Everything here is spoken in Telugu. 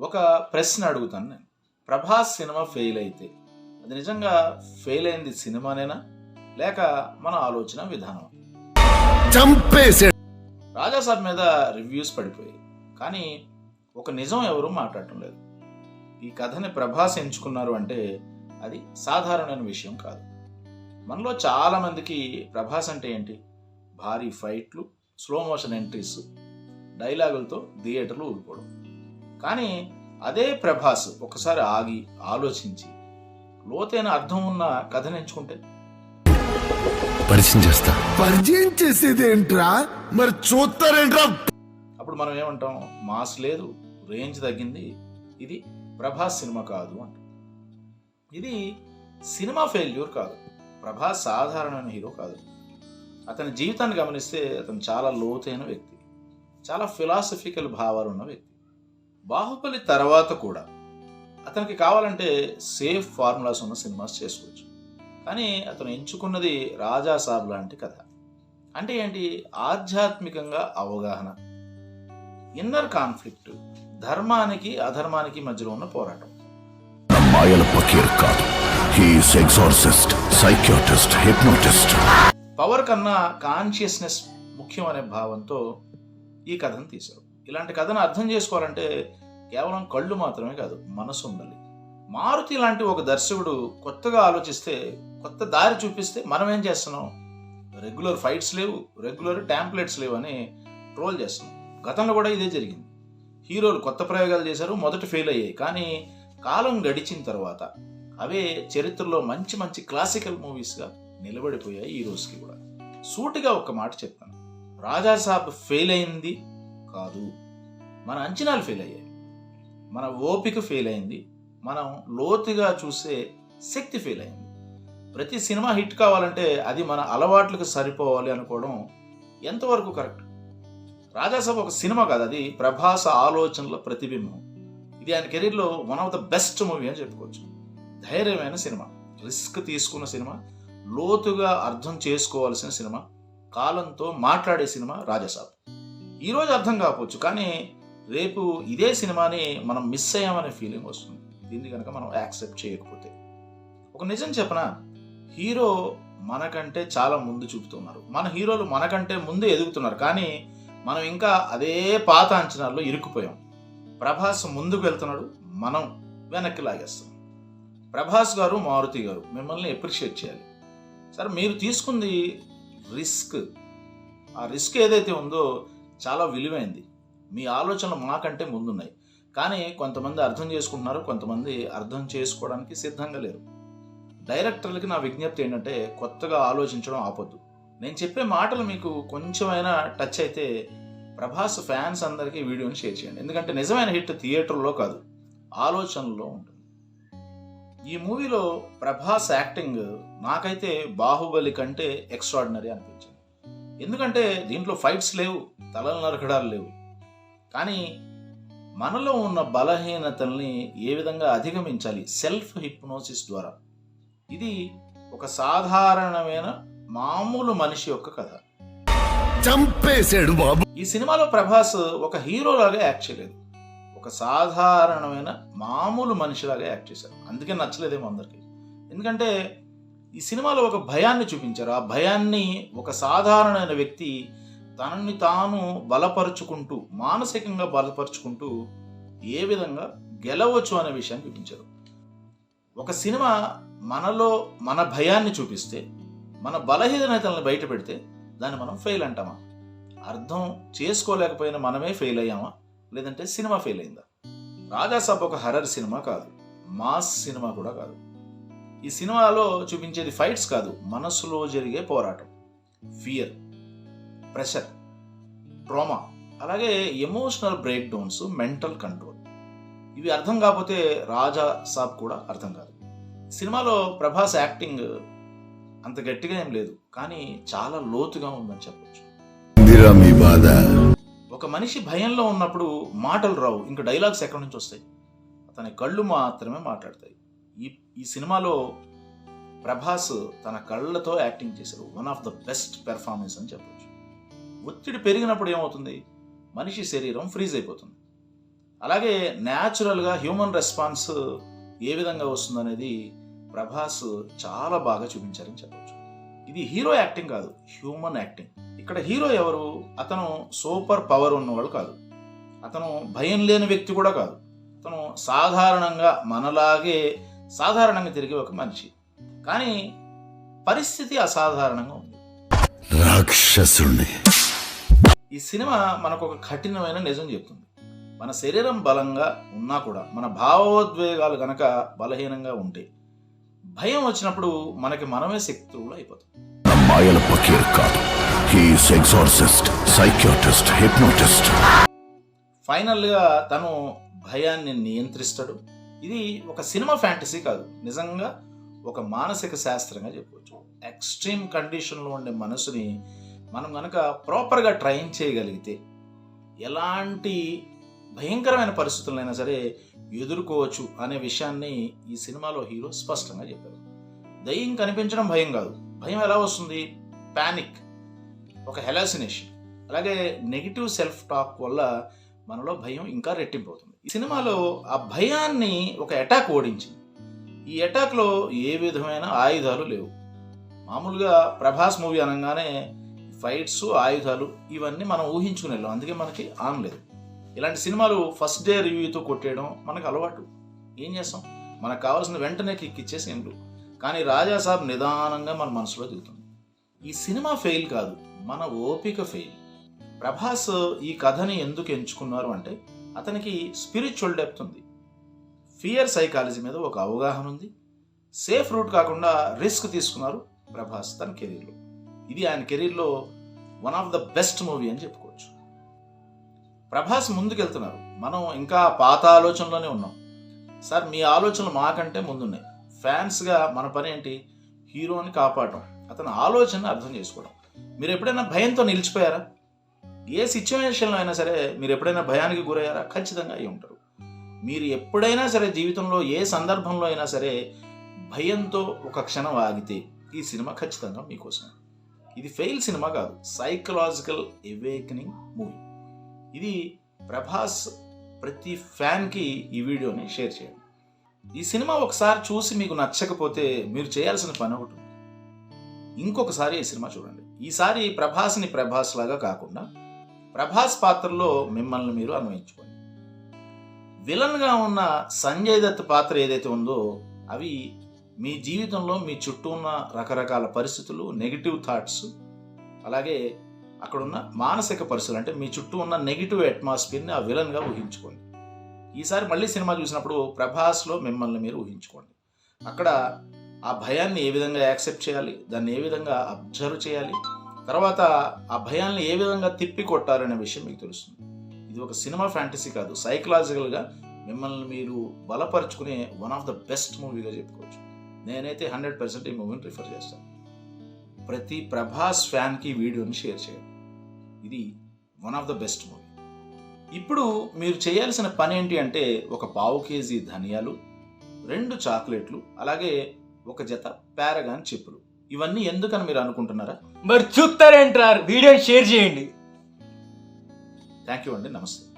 ఒక ప్రశ్న అడుగుతాను నేను. ప్రభాస్ సినిమా ఫెయిల్ అయితే అది నిజంగా ఫెయిల్ అయింది సినిమానేనా? లేక మన ఆలోచన విధానం? చంపేశాడు రాజాసాబ్ మీద రివ్యూస్ పడిపోయాయి. కానీ ఒక నిజం ఎవరు మాట్లాడటం లేదు. ఈ కథని ప్రభాస్ ఎంచుకున్నారు అంటే అది సాధారణమైన విషయం కాదు. మనలో చాలా మందికి ప్రభాస్ అంటే ఏంటి? భారీ ఫైట్లు స్లో మోషన్ ఎంట్రీస్ డైలాగులతో థియేటర్లు ఊగిపోవడం కానీ అదే ప్రభాస్ ఒకసారి ఆగి ఆలోచించి లోతైన అర్థం ఉన్న కథను ఎంచుకుంటే పరిచయం చేస్తా. పరిచయం చేసేది ఏంట్రా మరి చూస్తారేంట్రా అప్పుడు మనం ఏమంటాం? మాస్ లేదు రేంజ్ తగ్గింది ఇది ప్రభాస్ సినిమా కాదు అంట. ఇది సినిమా ఫెయిల్యూర్ కాదు. ప్రభాస్ సాధారణమైన హీరో కాదు. అతని జీవితాన్ని గమనిస్తే అతను చాలా లోతైన వ్యక్తి. చాలా ఫిలాసఫికల్ భావాలు ఉన్న వ్యక్తి. బాహుబలి తర్వాత కూడా అతనికి కావాలంటే సేఫ్ ఫార్ములాస్ ఉన్న సినిమాస్ చేసుకోవచ్చు. కానీ అతను ఎంచుకున్నది రాజా సాబ్ లాంటి కథ. అంటే ఏంటి? ఆధ్యాత్మికంగా అవగాహన. Inner conflict. ధర్మానికి అధర్మానికి మధ్యలో ఉన్న పోరాటం. మాయల పకీర్ కాదు. He's exorcist psychiatrist hypnotist power కన్నా కాన్షియస్నెస్ ముఖ్యం అనే భావంతో ఈ కథను తీశారు. ఇలాంటి కథను అర్థం చేసుకోవాలంటే కేవలం కళ్ళు మాత్రమే కాదు మనసు ఉండాలి. మారుతి లాంటి ఒక దర్శకుడు కొత్తగా ఆలోచిస్తే కొత్త దారి చూపిస్తే మనం ఏం చేస్తున్నాం? రెగ్యులర్ ఫైట్స్ లేవు రెగ్యులర్ ట్యాంప్లెట్స్ లేవు అని ట్రోల్ చేస్తున్నాం. గతంలో కూడా ఇదే జరిగింది. హీరోలు కొత్త ప్రయోగాలు చేశారు మొదట ఫెయిల్ అయ్యాయి. కానీ కాలం గడిచిన తర్వాత అవే చరిత్రలో మంచి మంచి క్లాసికల్ మూవీస్గా నిలబడిపోయాయి ఈ రోజుకి కూడా. సూటిగా ఒక మాట చెప్తాను. రాజాసాబ్ ఫెయిల్ అయింది కాదు. మన అంచనాలు ఫెయిల్ అయ్యాయి. మన ఓపిక ఫెయిల్ అయింది. మనం లోతుగా చూసే శక్తి ఫెయిల్ అయింది. ప్రతి సినిమా హిట్ కావాలంటే అది మన అలవాట్లకు సరిపోవాలి అనుకోవడం ఎంతవరకు కరెక్ట్? రాజాసాబ్ ఒక సినిమా కాదు అది ప్రభాస ఆలోచనల ప్రతిబింబం. ఇది ఆయన కెరీర్లో one of the best movie అని చెప్పుకోవచ్చు. ధైర్యమైన సినిమా. రిస్క్ తీసుకున్న సినిమా. లోతుగా అర్థం చేసుకోవాల్సిన సినిమా. కాలంతో మాట్లాడే సినిమా రాజసాబ్. ఈరోజు అర్థం కాకపోవచ్చు కానీ రేపు ఇదే సినిమాని మనం మిస్ అయ్యామనే ఫీలింగ్ వస్తుంది. దీన్ని కనుక మనం యాక్సెప్ట్ చేయకపోతే. ఒక నిజం చెప్పనా? హీరో మనకంటే చాలా ముందు చూపుతున్నారు. మన హీరోలు మనకంటే ముందు ఎదుగుతున్నారు కానీ మనం ఇంకా అదే పాత అంచనాల్లో ఇరుక్కుపోయాం. ప్రభాస్ ముందుకు వెళ్తున్నాడు మనం వెనక్కి లాగేస్తాం. ప్రభాస్ గారు మారుతి గారు మిమ్మల్ని ఎప్రిషియేట్ చేయాలి. సరే మీరు తీసుకుంది రిస్క్. ఆ రిస్క్ ఏదైతే ఉందో చాలా విలువైంది. మీ ఆలోచనలు మాకంటే ముందున్నాయి. కానీ కొంతమంది అర్థం చేసుకుంటున్నారు కొంతమంది అర్థం చేసుకోవడానికి సిద్ధంగా లేరు. డైరెక్టర్లకి నా విజ్ఞప్తి ఏంటంటే కొత్తగా ఆలోచించడం ఆపొద్దు. నేను చెప్పే మాటలు మీకు కొంచెమైనా టచ్ అయితే ప్రభాస్ ఫ్యాన్స్ అందరికీ వీడియోని షేర్ చేయండి. ఎందుకంటే నిజమైన హిట్ థియేటర్లో కాదు ఆలోచనలో ఉంటుంది. ఈ మూవీలో ప్రభాస్ యాక్టింగ్ నాకైతే బాహుబలి కంటే ఎక్స్ట్రాడినరీ అనిపించింది. ఎందుకంటే దీంట్లో ఫైట్స్ లేవు తలలు నరకడాలు లేవు. కానీ మనలో ఉన్న బలహీనతల్ని ఏ విధంగా అధిగమించాలి? సెల్ఫ్ హిప్నోసిస్ ద్వారా. ఇది ఒక సాధారణమైన మామూలు మనిషి యొక్క కథ. చంపేశాడు బాబు. ఈ సినిమాలో ప్రభాస్ ఒక హీరోలాగా యాక్ట్ చేయలేదు. ఒక సాధారణమైన మామూలు మనిషిలాగా యాక్ట్ చేశారు. అందుకే నచ్చలేదేమో అందరికి. ఎందుకంటే ఈ సినిమాలో ఒక భయాన్ని చూపించారు. ఆ భయాన్ని ఒక సాధారణమైన వ్యక్తి తనని తాను బలపరుచుకుంటూ మానసికంగా బలపరుచుకుంటూ ఏ విధంగా గెలవచ్చు అనే విషయాన్ని చూపించారు. ఒక సినిమా మనలో మన భయాన్ని చూపిస్తే మన బలహీనతలను బయట పెడితే దాన్ని మనం ఫెయిల్ అంటామా? అర్థం చేసుకోలేకపోయినా మనమే ఫెయిల్ అయ్యామా? లేదంటే సినిమా ఫెయిల్ అయిందా? రాజాసాబ్ ఒక హర్రర్ సినిమా కాదు. మాస్ సినిమా కూడా కాదు. ఈ సినిమాలో చూపించేది ఫైట్స్ కాదు మనస్సులో జరిగే పోరాటం. ఫియర్ ప్రెషర్ ట్రామా అలాగే emotional breakdowns mental control ఇవి అర్థం కాకపోతే రాజా సాబ్ కూడా అర్థం కాదు. సినిమాలో ప్రభాస్ యాక్టింగ్ అంత గట్టిగా ఏం లేదు కానీ చాలా లోతుగా ఉందని చెప్పొచ్చు. ఒక మనిషి భయంలో ఉన్నప్పుడు మాటలు రావు ఇంకా డైలాగ్స్ ఎక్కడి నుంచి వస్తాయి? అతని కళ్ళు మాత్రమే మాట్లాడతాయి. ఈ ఈ సినిమాలో ప్రభాస్ తన కళ్ళతో యాక్టింగ్ చేశారు one of the best performance అని చెప్పొచ్చు. ఒత్తిడి పెరిగినప్పుడు ఏమవుతుంది? మనిషి శరీరం ఫ్రీజ్ అయిపోతుంది. అలాగే న్యాచురల్గా హ్యూమన్ రెస్పాన్స్ ఏ విధంగా వస్తుందనేది ప్రభాస్ చాలా బాగా చూపించారని చెప్పొచ్చు. ఇది హీరో యాక్టింగ్ కాదు హ్యూమన్ యాక్టింగ్ ఇక్కడ హీరో ఎవరు? అతను సూపర్ పవర్ ఉన్నవాడు కాదు. అతను భయం లేని వ్యక్తి కూడా కాదు. అతను సాధారణంగా మనలాగే సాధారణంగా తిరిగే ఒక మనిషి. కానీ పరిస్థితి అసాధారణంగా ఉంది. రాక్షసుణ్ణి. ఈ సినిమా మనకు ఒక కఠినమైన నిజం చెప్తుంది. మన శరీరం బలంగా ఉన్నా కూడా మన భావోద్వేగాలు గనక బలహీనంగా ఉంటే భయం వచ్చినప్పుడు మనకి మనమే శక్తువులు అయిపోతాం. మాయల పకీర్ కాదు. He's exorcist psychiatrist hypnotist. ఫైనల్గా తను భయాన్ని నియంత్రిస్తాడు. ఇది ఒక సినిమా ఫ్యాంటసీ కాదు. నిజంగా ఒక మానసిక శాస్త్రంగా చెప్పవచ్చు ఎక్స్ట్రీమ్ కండిషన్లో ఉండే మనసుని మనం కనుక ప్రాపర్గా ట్రైన్ చేయగలిగితే ఎలాంటి భయంకరమైన పరిస్థితులైనా సరే ఎదుర్కోవచ్చు అనే విషయాన్ని ఈ సినిమాలో హీరో స్పష్టంగా చెప్పారు. దయ్యం కనిపించడం భయం కాదు. భయం ఎలా వస్తుంది? ప్యానిక్ ఒక హెలాసినేషన్ అలాగే నెగిటివ్ సెల్ఫ్ టాక్ వల్ల మనలో భయం ఇంకా రెట్టింపోతుంది ఈ సినిమాలో ఆ భయాన్ని ఒక అటాక్ ఓడించింది. ఈ అటాక్లో ఏ విధమైన ఆయుధాలు లేవు. మామూలుగా ప్రభాస్ మూవీ అనగానే ఫైట్స్ ఆయుధాలు ఇవన్నీ మనం ఊహించుకుని వెళ్ళాం. అందుకే మనకి ఆన్ లేదు. ఇలాంటి సినిమాలు ఫస్ట్ డే రివ్యూతో కొట్టేయడం మనకు అలవాటు. ఏం చేస్తాం? మనకు కావాల్సిన వెంటనే కిక్ ఇచ్చేసి ఎండు కానీ రాజా సాబ్ నిదానంగా మన మనసులో దిగుతుంది. ఈ సినిమా ఫెయిల్ కాదు మన ఓపిక ఫెయిల్ ప్రభాస్ ఈ కథని ఎందుకు ఎంచుకున్నారు అంటే అతనికి స్పిరిచువల్ డెప్త్ ఉంది. ఫియర్ సైకాలజీ మీద ఒక అవగాహన ఉంది. సేఫ్ రూట్ కాకుండా రిస్క్ తీసుకున్నారు ప్రభాస్ తన కెరీర్లో. ఇది ఆయన కెరీర్లో one of the best movie అని చెప్పుకోవచ్చు. ప్రభాస్ ముందుకెళ్తున్నారు. మనం ఇంకా పాత ఆలోచనలోనే ఉన్నాం. సార్ మీ ఆలోచనలు మాకంటే ముందున్నాయి. ఫ్యాన్స్గా మన పని ఏంటి? హీరోని కాపాడటం. అతని ఆలోచనని అర్థం చేసుకోవడం. మీరు ఎప్పుడైనా భయంతో నిలిచిపోయారా? ఏ సిచ్యువేషన్లో అయినా సరే మీరు ఎప్పుడైనా భయానికి గురయ్యారా? ఖచ్చితంగా అయి ఉంటారు. మీరు ఎప్పుడైనా సరే జీవితంలో ఏ సందర్భంలో అయినా సరే భయంతో ఒక క్షణం ఆగితే ఈ సినిమా ఖచ్చితంగా మీకోసం ఇది ఫెయిల్ సినిమా కాదు. సైకలాజికల్ ఎవేకనింగ్ మూవీ ఇది ప్రభాస్ ప్రతి ఫ్యాన్కి ఈ వీడియోని షేర్ చేయండి. ఈ సినిమా ఒకసారి చూసి మీకు నచ్చకపోతే మీరు చేయాల్సిన పని ఒకటి ఇంకొకసారి ఈ సినిమా చూడండి. ఈసారి ప్రభాస్ని ప్రభాస్ లాగా కాకుండా ప్రభాస్ పాత్రలో మిమ్మల్ని మీరు అన్వయించుకోండి. విలన్గా ఉన్న సంజయ్ దత్ పాత్ర ఏదైతే ఉందో అవి మీ జీవితంలో మీ చుట్టూ ఉన్న రకరకాల పరిస్థితులు నెగిటివ్ థాట్స్ అలాగే అక్కడున్న మానసిక పరిస్థితులు అంటే మీ చుట్టూ ఉన్న నెగిటివ్ అట్మాస్ఫియర్ని ఆ విలన్గా ఊహించుకోండి. ఈసారి మళ్ళీ సినిమా చూసినప్పుడు ప్రభాస్లో మిమ్మల్ని మీరు ఊహించుకోండి. అక్కడ ఆ భయాన్ని ఏ విధంగా యాక్సెప్ట్ చేయాలి? దాన్ని ఏ విధంగా అబ్జర్వ్ చేయాలి? తర్వాత ఆ భయాన్ని ఏ విధంగా తిప్పి కొట్టారనే విషయం మీకు తెలుస్తుంది. ఇది ఒక సినిమా ఫ్యాంటసీ కాదు సైకలాజికల్గా మిమ్మల్ని మీరు బలపరుచుకునే వన్ ఆఫ్ ద బెస్ట్ మూవీగా చెప్పుకోవచ్చు. నేనైతే హండ్రెడ్ పర్సెంట్ ఈ మూవీని రిఫర్ చేస్తాను. ప్రతి ప్రభాస్ ఫ్యాన్కి వీడియోని షేర్ చేయండి. ఇది one of the best movie. ఇప్పుడు మీరు చేయాల్సిన పని ఏంటి అంటే ఒక పావు కేజీ ధనియాలు రెండు చాక్లెట్లు అలాగే ఒక జత పారగాన్ చెప్పులు ఇవన్నీ ఎందుకని మీరు అనుకుంటున్నారా? మరి చూస్తారేంటారు? వీడియోని షేర్ చేయండి. థ్యాంక్ యూ అండి. నమస్తే.